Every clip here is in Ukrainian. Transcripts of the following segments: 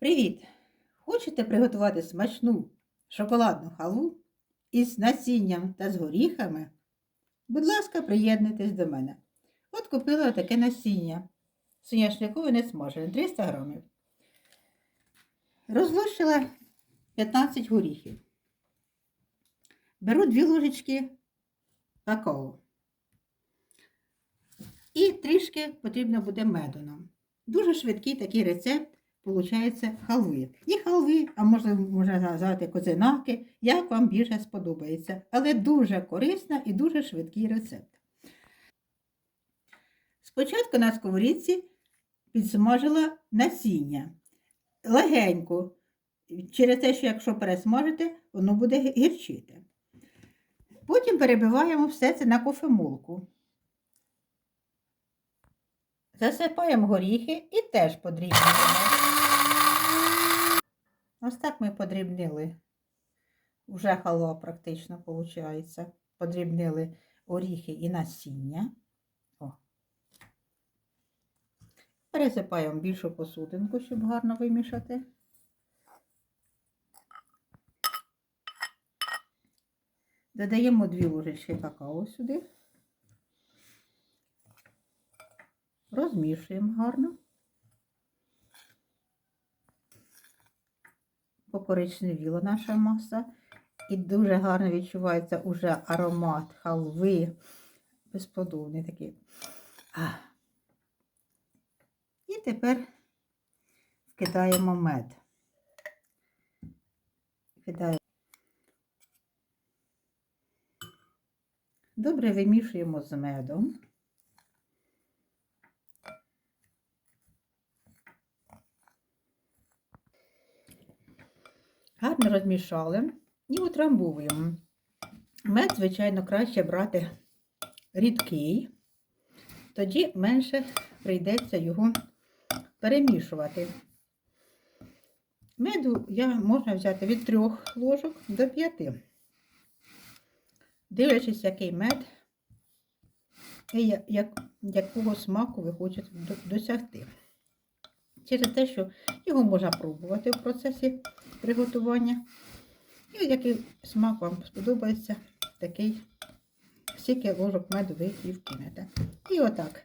Привіт! Хочете приготувати смачну шоколадну халву із насінням та з горіхами? Будь ласка, приєднуйтесь до мене. От купила таке насіння. Соняшникове не смажене 300 грамів. Розлущила 15 горіхів. Беру 2 ложечки какао. І трішки потрібно буде меду нам. Дуже швидкий такий рецепт получається халви. І халви, а можна можна назвати козинаки, як вам більше сподобається. Але дуже корисна і дуже швидкий рецепт. Спочатку на сковорідці підсмажила насіння. Легенько. Через те, що якщо пересмажите, воно буде гірчити. Потім перебиваємо все це на кофемолку. Засипаємо горіхи і теж подрібнюємо. Ось так ми подрібнили. Уже халва практично виходить. Подрібнили оріхи і насіння. О. Пересипаємо більшу посудинку, щоб гарно вимішати. Додаємо дві ложечки какао сюди. Розмішуємо гарно. Покоричневіла наша маса. І дуже гарно відчувається уже аромат халви. Безподобний такий. І тепер вкидаємо мед. Вкидаємо. Добре вимішуємо з медом. Гарно розмішали і утрамбовуємо. Мед, звичайно, краще брати рідкий, тоді менше прийдеться його перемішувати. Меду я можна взяти від 3 ложок до 5. Дивлячись, який мед і як, якого смаку ви хочете досягти. Через те, що його можна пробувати в процесі приготування. І який смак вам сподобається, такий стільки ложок меду ви і вкинете. І отак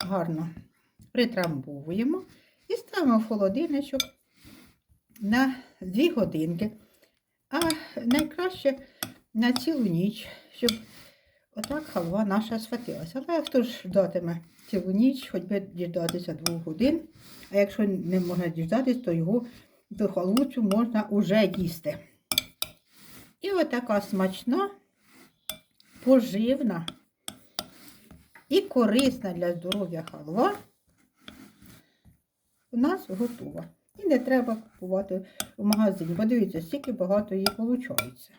гарно притрамбовуємо і ставимо в холодильничок на 2 годинки. А найкраще на цілу ніч, щоб отак халва наша схватилася. Але хто ж ждатиме цілу ніч, хоч би діждатися 2 годин. А якщо не можна діждатись, то його до халву можна уже їсти. І отака смачна, поживна і корисна для здоров'я халва у нас готова. І не треба купувати в магазині. Подивіться, стільки багато її виходить.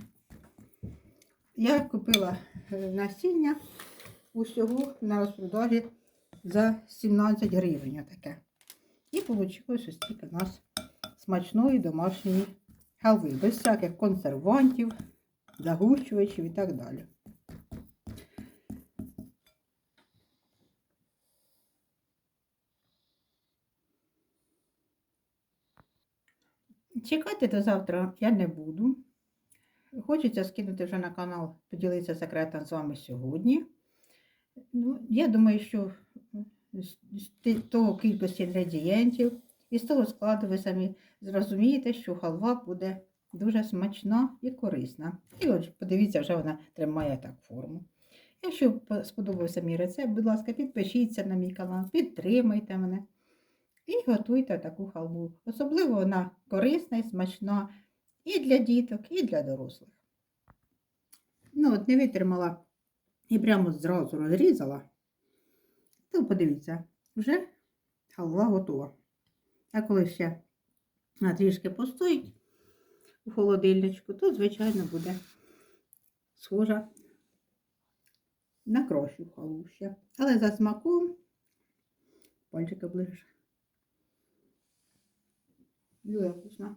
Я купила е, насіння усього на розпродажі за 17 гривень. таке. І вийшло ось стільки у нас смачної домашньої халви, без всяких консервантів, загущувачів і так далі. Чекати до завтра я не буду. Хочеться скинути вже на канал, поділитися секретом з вами сьогодні. Ну, Я думаю, що з того кількості інгредієнтів і з того складу ви самі зрозумієте, що халва буде дуже смачна і корисна. І от подивіться, вже вона тримає так форму. Якщо сподобався мій рецепт, будь ласка, підпишіться на мій канал, підтримайте мене і готуйте таку халву. Особливо вона корисна і смачна і для діток, і для дорослих. Ну, от не витримала і прямо зразу розрізала, то подивіться, вже халва готова. А коли ще трішки постоїть у холодильничку, то, звичайно, буде схожа на кращу халву. Але за смаком пальчика ближче. Дуже вкусно.